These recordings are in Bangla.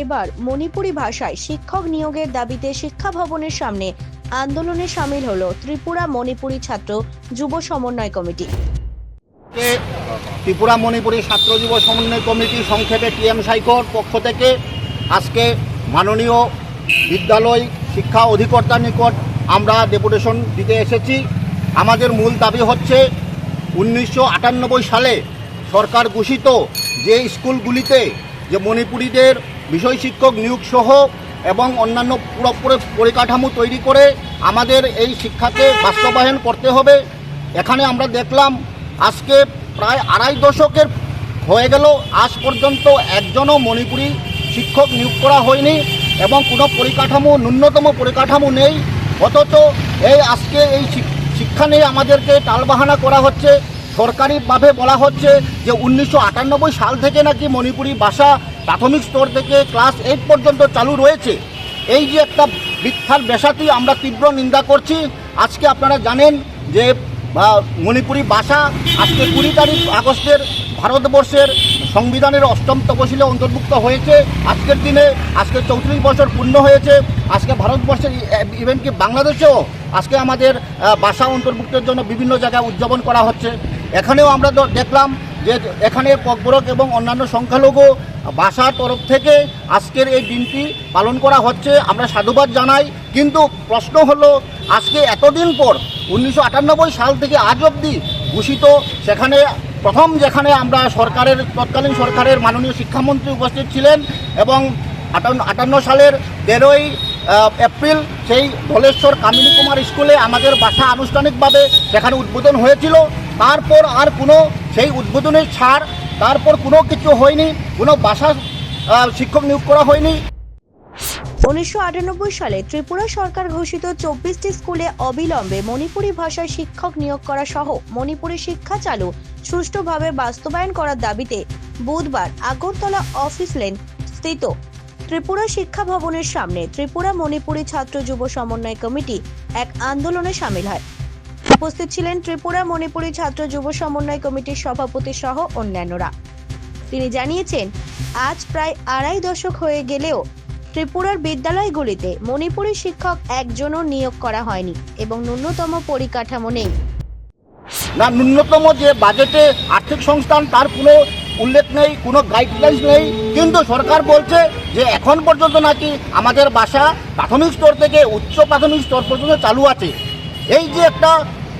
এবার মণিপুরি ভাষায় শিক্ষক নিয়োগের দাবিতে শিক্ষা ভবনের সামনে আন্দোলনে সামিল হল ত্রিপুরা মণিপুরি ছাত্র যুব সমন্বয় কমিটি। ত্রিপুরা মণিপুরী ছাত্র যুব সমন্বয় কমিটি সংক্ষেপে টিএম সাইকোর পক্ষ থেকে আজকে মাননীয় বিদ্যালয় শিক্ষা অধিকর্তার নিকট আমরা ডেপুটেশন দিতে এসেছি। আমাদের মূল দাবি হচ্ছে উনিশশো আটানব্বই সালে সরকার ঘোষিত যে স্কুলগুলিতে যে মণিপুরীদের বিষয় শিক্ষক নিয়োগ সহ এবং অন্যান্য পুরোপুরি পরিকাঠামো তৈরি করে আমাদের এই শিক্ষাকে বাস্তবায়ন করতে হবে। এখানে আমরা দেখলাম আজকে প্রায় আড়াই দশকের হয়ে গেল, আজ পর্যন্ত একজনও মণিপুরি শিক্ষক নিয়োগ করা হয়নি এবং কোনো পরিকাঠামো, ন্যূনতম পরিকাঠামো নেই। অথচ এই আজকে এই শিক্ষা নিয়ে আমাদেরকে টালবাহানা করা হচ্ছে। সরকারিভাবে বলা হচ্ছে যে উনিশশো আটানব্বই সাল থেকে নাকি মণিপুরি ভাষা প্রাথমিক স্তর থেকে ক্লাস এইট পর্যন্ত চালু রয়েছে। এই যে একটা মিথ্যার বেসাতি আমরা তীব্র নিন্দা করছি। আজকে আপনারা জানেন যে মণিপুরি ভাষা আজকে কুড়ি তারিখ আগস্টের ভারতবর্ষের সংবিধানের অষ্টম তপশিলে অন্তর্ভুক্ত হয়েছে। আজকের দিনে আজকে চৌত্রিশ বছর পূর্ণ হয়েছে। আজকে ভারতবর্ষের ইভেন কি বাংলাদেশেও আজকে আমাদের ভাষা অন্তর্ভুক্তের জন্য বিভিন্ন জায়গায় উদযাপন করা হচ্ছে। এখানেও আমরা দেখলাম যে এখানে ককবরক এবং অন্যান্য সংখ্যালঘু ভাষার তরফ থেকে আজকের এই দিনটি পালন করা হচ্ছে। আমরা সাধুবাদ জানাই। কিন্তু প্রশ্ন হলো, আজকে এতদিন পর, উনিশশো আটানব্বই সাল থেকে আজ অবধি ঘোষিত সেখানে, প্রথম যেখানে আমরা সরকারের, তৎকালীন সরকারের মাননীয় শিক্ষামন্ত্রী উপস্থিত ছিলেন এবং আটান্ন সালের তেরোই এপ্রিল সেই ধলেশ্বর কামিনী কুমার স্কুলে আমাদের বাসা আনুষ্ঠানিকভাবে সেখানে উদ্বোধন হয়েছিল। তারপর আর কোনো সেই উদ্বোধনের ছাড়, তারপর কোনো কিছু হয়নি, কোনো বাসা শিক্ষক নিয়োগ করা হয়নি। উনিশশো আটানব্বই সালে ত্রিপুরা সরকার ঘোষিত চব্বিশটি স্কুলে অবিলম্বে মণিপুরি ভাষায় শিক্ষক নিয়োগ করা সহ মণিপুরি শিক্ষা চালু সুষ্ঠুভাবে বাস্তবায়ন করার দাবিতে বুধবার আগরতলা অফিস লেন স্থিত ত্রিপুরা শিক্ষা ভবনের সামনে ত্রিপুরা মণিপুরি ছাত্র যুব সমন্বয় কমিটি এক আন্দোলনে সামিল হয়। উপস্থিত ছিলেন ত্রিপুরা মণিপুরি ছাত্র যুব সমন্বয় কমিটির সভাপতি সহ অন্যান্যরা। তিনি জানিয়েছেন, আজ প্রায় আড়াই দশক হয়ে গেলেও ত্রিপুরার বিদ্যালয়গুলিতে মণিপুরি শিক্ষক একজনও নিয়োগ করা হয়নি এবং ন্যূনতম পরিকাঠামো নেই। না, ন্যূনতম যে বাজেটে আর্থিক সংস্থান, তার কোনো উল্লেখ নেই, কোনো গাইডলাইন্স নেই। কিন্তু সরকার বলছে যে এখন পর্যন্ত নাকি আমাদের বাসা প্রাথমিক স্তর থেকে উচ্চ প্রাথমিক স্তর পর্যন্ত চালু আছে। এই যে একটা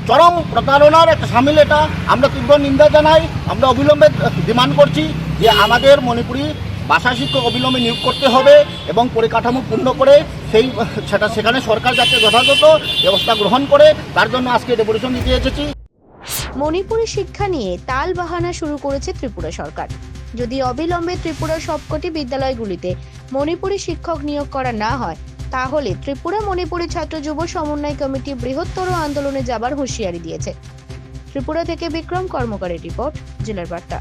চরম প্রতারণার একটা সামিল এটা। আমরা তীব্র নিন্দা জানাই, আমরা অবিলম্বে ডিমান্ড করছি যে আমাদের মণিপুরি ভাষা শিক্ষক অবিলম্বে নিয়োগ করতে হবে এবং পরিকাঠামো পূর্ণ করে সেই, সেটা সেখানে সরকার যাতে যথাযথ ব্যবস্থা গ্রহণ করে, তার জন্য আজকে ডেপুটেশন দিতে এসেছি। মণিপুরি শিক্ষা নিয়ে তাল বাহানা শুরু করেছে ত্রিপুরা সরকার। যদি অবিলম্বে ত্রিপুরার সবকটি বিদ্যালয়গুলিতে মণিপুরি শিক্ষক নিয়োগ করা না হয় তাহলে ত্রিপুরা মণিপুরি ছাত্র যুব সমন্বয় কমিটি বৃহত্তর আন্দোলনে যাবার হুঁশিয়ারি দিয়েছে। ত্রিপুরা থেকে বিক্রম কর্মকারের রিপোর্ট, জেলার বার্তা।